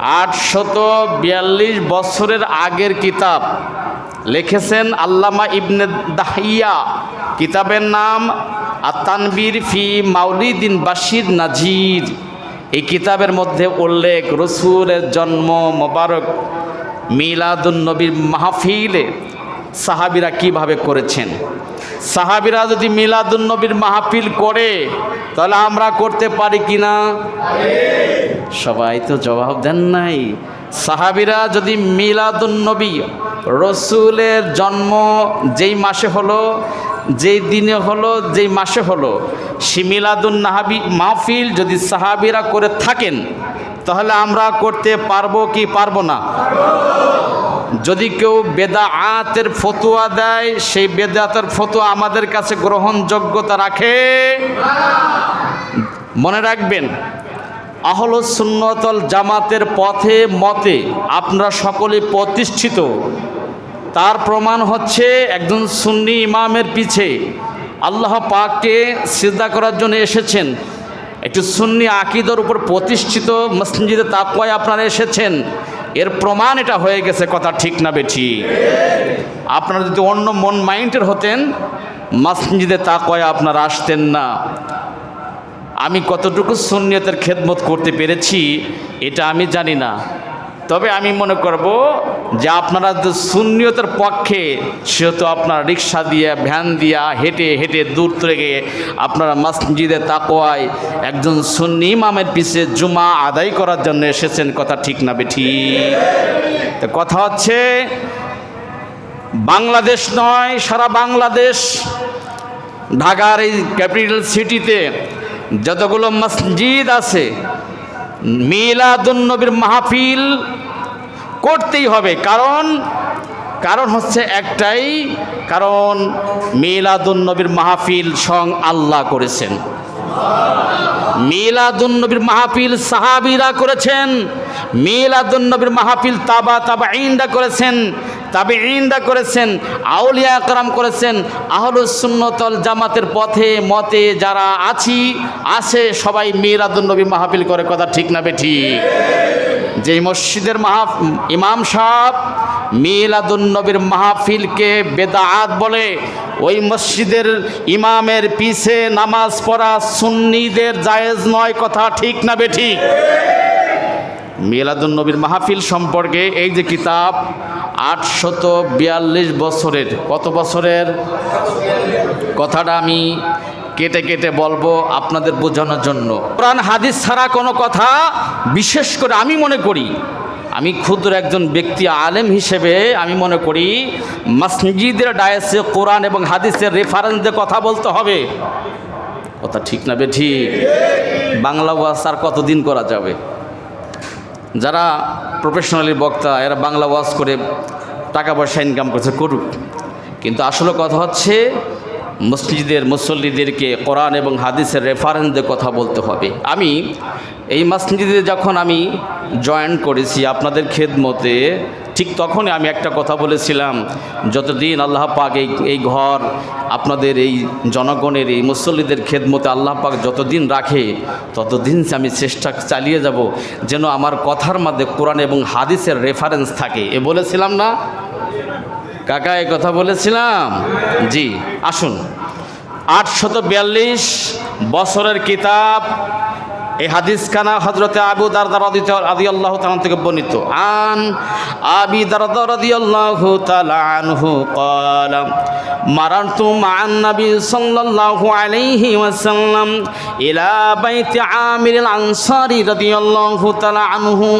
আটশত বিয়াল্লিশ বছরের আগের কিতাব। লিখেছেন আল্লামা ইবনে দাহিয়া। কিতাবের নাম আতানবীর ফি মাউলিদিন বাশির নাজির। এই কিতাবের মধ্যে উল্লেখ, রসুলের জন্ম মোবারক, মিলাদুন নবীর মাহফিলে সাহাবিরা কীভাবে করেছেন? সাহাবিরা যদি মিলাদুন নবীর মাহফিল করে, তাহলে আমরা করতে পারি কি না? সবাই তো জবাব দেন নাই। সাহাবিরা যদি মিলাদুন নবী রসুলের জন্ম যেই মাসে হলো, যেই দিনে হলো, যেই মাসে হলো সে নাহাবি মাহফিল যদি সাহাবিরা করে থাকেন, তাহলে আমরা করতে পারব কি পারব না? যদি কেউ বেদা আতের ফতুয়া দেয়, সেই বেদাতের ফতুয়া আমাদের কাছে গ্রহণযোগ্যতা রাখে। মনে রাখবেন, আহল সুন্নতল জামাতের পথে মতে আপনারা সকলে প্রতিষ্ঠিত। তার প্রমাণ হচ্ছে একজন সুন্নি ইমামের পিছে। আল্লাহ পাককে সিদ্ধা করার জন্য এসেছেন। একটু সুন্নি আকিদর উপর প্রতিষ্ঠিত মসজিদে তাকওয়ায় আপনারা এসেছেন। এর প্রমাণ এটা হয়ে গেছে, কথা ঠিক না বেঠি। আপনারা যদি অন্য মন মাইন্ডের হতেন, মাসজিদে তা কয়ে আপনারা আসতেন না। আমি কতটুকু সুন্নিয়তের খেদমত করতে পেরেছি, এটা আমি জানি না। তবে আমি মনে করব যে আপনারা যে সুন্নিয়তের পক্ষে সেহেতু আপনারা রিক্সা দিয়ে, ভ্যান দিয়া হেঁটে হেঁটে দূর থেকে আপনারা মসজিদে তাকোয়ায় একজন সুন্নি ইমামের পিছে জুমা আদায় করার জন্য এসেছেন, কথা ঠিক না বেঠি তো কথা হচ্ছে, বাংলাদেশ নয়, সারা বাংলাদেশ, ঢাকার এই ক্যাপিটাল সিটিতে যতগুলো মসজিদ আছে মিলাদুন্নবীর মাহফিল করতেই হবে। কারণ কারণ হচ্ছে একটাই, কারণ মিলাদুন্নবীর মাহফিল সং আল্লাহ করেছেন। মিলাদুন্নবীর মাহফিল সাহাবিরা করেছেন, মিলাদুন্নবীর মাহফিল তাবা তাবা ইন্দা করেছেন তাবে ইন্দা করেছেন, আউলিয়া আকরাম করেছেন, আহলুসুন্নতল জামাতের পথে, মতে যারা আছি, আছে, সবাই মিলাদুন্নবী মাহফিল করে, কথা ঠিক না বেঠি যে মসজিদের মাহা ইমাম সাহেব মিলাদুন্নবীর মাহফিলকে বেদাআত বলে, ওই মসজিদের ইমামের পিছে নামাজ পড়া সুন্নিদের জায়েজ নয় কথা ঠিক না বেঠিক মিলাদুন নবীর মাহফিল সম্পর্কে এই যে কিতাব, আটশত বিয়াল্লিশ বছরের, কত বছরের? কথাটা আমি কেটে কেটে বলব আপনাদের বোঝানোর জন্য। কোরআন, হাদিস ছাড়া কোনো কথা বিশেষ করে আমি মনে করি, আমি ক্ষুদ্র একজন ব্যক্তি, আলেম হিসেবে আমি মনে করি মসজিদের ডায়েসে কোরআন এবং হাদিসের রেফারেন্স দিয়ে কথা বলতে হবে। কথা ঠিক না বেঠি বাংলা ওয়াজ আর কতদিন করা যাবে? যারা প্রফেশনালি বক্তা, এরা বাংলা ওয়াজ করে টাকা পয়সা ইনকাম করছে, করুক। কিন্তু আসলে কথা হচ্ছে মসজিদের মুসল্লিদেরকে কোরআন এবং হাদিসের রেফারেন্স কথা বলতে হবে। আমি এই মসজিদে যখন আমি জয়েন করেছি, আপনাদের খেদমতে ঠিক তখনই আমি একটা কথা বলেছিলাম, যতদিন আল্লাহ পাক এই এই ঘর, আপনাদের এই জনগণের, এই মুসল্লিদের খেদমতে আল্লাহ পাক যতদিন রাখে, ততদিন আমি চেষ্টা চালিয়ে যাব, যেন আমার কথার মধ্যে কোরআন এবং হাদিসের রেফারেন্স থাকে। এ বলেছিলাম না? কাকা এ কথা বলেছিলাম? জি, আসুন। আটশত বিয়াল্লিশ বছরের কিতাব এই হাদিস খানা হজরতে আবু দারদার আদি থেকে আন আবি কলাম আনহু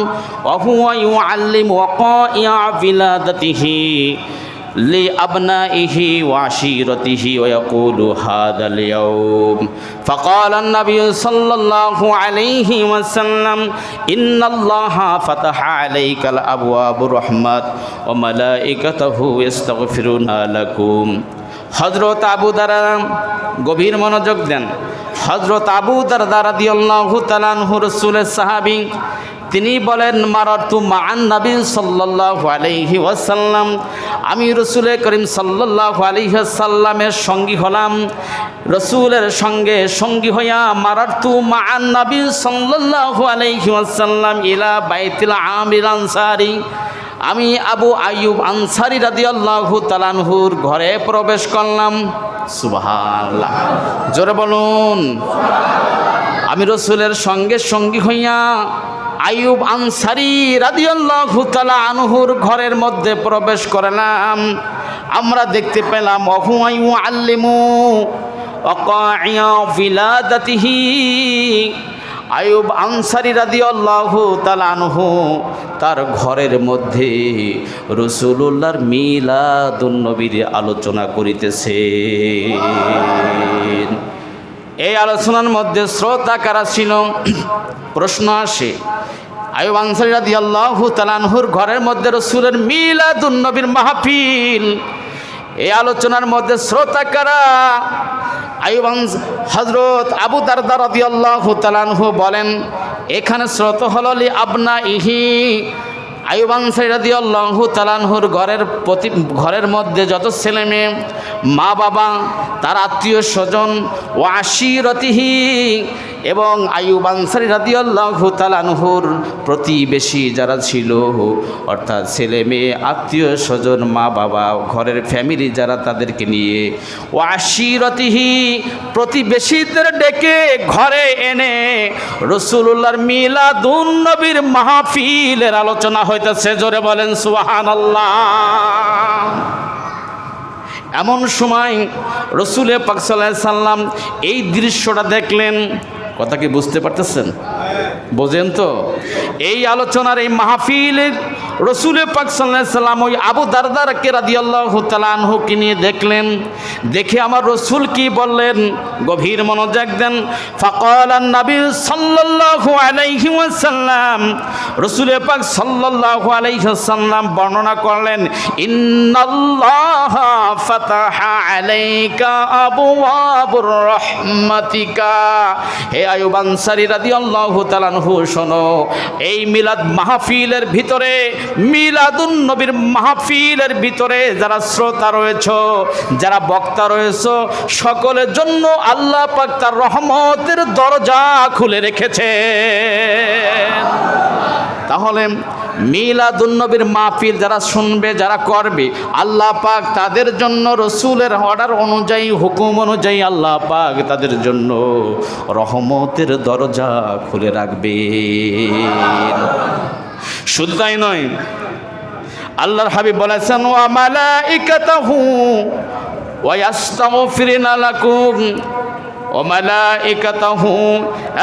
لأبنائه وعشيرته ويقول هذا اليوم فقال النبي صلى الله عليه وسلم إن الله فتح عليك الأبواب الرحمة وملائكته يستغفرون لكم হজরত আবু দারা গভীর মনোযোগ দেন হজরত আবু দারদা রাদিয়াল্লাহু তাআলা আনহু রাসূলের সাহাবী তিনি বলেন মারাতু মান নবী সাল্লাল্লাহু আলাইহি ওয়াসাল্লাম। আমি রসুলের করিম সাল্লাল্লাহু আলাইহি ওয়াসাল্লামের সঙ্গী হলাম। রসুলের সঙ্গে সঙ্গী হইয়া মারাতু মান নবী সাল্লাল্লাহু আলাইহি ওয়াসাল্লাম ইলা বাইতুল আমির আনসারি। আমি আবু আয়ুব আনসারি রাদিয়াল্লাহু তালানহুর ঘরে প্রবেশ করলাম। সুবহানাল্লাহ। জোরে বলুন। আমি রসুলের সঙ্গে সঙ্গী হইয়া আইয়ুব আনসারি রাদিয়াল্লাহু তাআলা আনহুর ঘরের মধ্যে প্রবেশ করলাম। আমরা দেখতে পেলাম, অহু আইয়ু আল্লিমু অকাইয়া ফিলাদাতিহি। আয়ুব আনসারি রাদিয়াল্লাহু তাআলা আনহু তার ঘরের মধ্যে রসুলুল্লাহর মিলাদুন নবীর আলোচনা করিতেছে। এই আলোচনার মধ্যে শ্রোতা কারা ছিল? প্রশ্ন আসে। আয়ুব আনসারি ঘরের মধ্যে রসুলের মিলাদুন নবীর মাহফিল। এই আলোচনার মধ্যে শ্রোতা কারা? আয়ুব হজরত আবু দারদা রাদি তালানহু বলেন, এখানে শ্রোত হল আবনা ইহি সাইরাদি আল্লাহ তালানহুর ঘরের প্রতি, ঘরের মধ্যে যত ছেলে মেয়ে, মা বাবা, তার আত্মীয় স্বজন ও আশিরতিহি এবং আয়ুব আনসারি রাদি আল্লাহ তালানহুর প্রতিবেশী যারা ছিল, অর্থাৎ ছেলে মেয়ে, আত্মীয় স্বজন, মা বাবা, ঘরের ফ্যামিলি যারা তাদেরকে নিয়ে ও আশিরতিহি প্রতিবেশীদের ডেকে ঘরে এনে রসুল্লাহর মিলাদুন নবীর মাহফিলের আলোচনা হইতেছে। জোরে বলেন সুহান এমন সময় রসুলে পাকসাল্লাহ সাল্লাম এই দৃশ্যটা দেখলেন। কথা কি বুঝতে পারতেছেন? বোঝেন তো? এই আলোচনার এই মাহফিলের রসুলে পাক সাল্লাহ সাল্লাম ওই আবু দারদারকে রাদিয়াল্লাহু তালানহুকে নিয়ে দেখলেন। দেখে আমার রসুল কি বললেন? গভীর মনোযোগ দেন। ফাকাল নবী সাল্লাল্লাহু আলাইহি ওয়াসাল্লাম রসুলে পাক সাল্লাল্লাহু আলাইহি বর্ণনা করলেন এই মিলাদ মাহফিলের ভিতরে মিলাদুন নবীর মাহফিলের ভিতরে যারা শ্রোতা রয়েছ, যারা বক্তা রয়েছ, সকলের জন্য আল্লাহ পাক তার রহমতের দরজা খুলে রেখেছে তাহলে মিলাদুন্নবীর মাহফিল যারা শুনবে, যারা করবে, আল্লাহ পাক তাদের জন্য রসুলের অর্ডার অনুযায়ী, হুকুম অনুযায়ী আল্লাহ পাক তাদের জন্য রহমতের দরজা খুলে রাখবে শুধু তাই নয়, আল্লাহর হাবিব বলেছেন, ওয়া মালাইকাতাহু ওয়া ইস্তাগফিরুনা লাকুম, ওয়া মালাইকাতাহু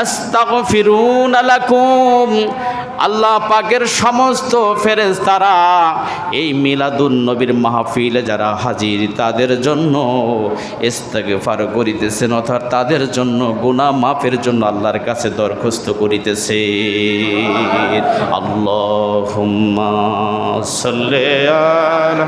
ইস্তাগফিরুনা লাকুম আল্লাহ পাকের সমস্ত ফেরেজ তারা এই মিলাদুন নবীর মাহফিলে যারা হাজির, তাদের জন্য ইস্তেগফার করিতেছেন, অর্থাৎ তাদের জন্য গুনাহ মাফের জন্য আল্লাহর কাছে দরখাস্ত করিতেছে আল্লাহুম্মা সাল্লি আলা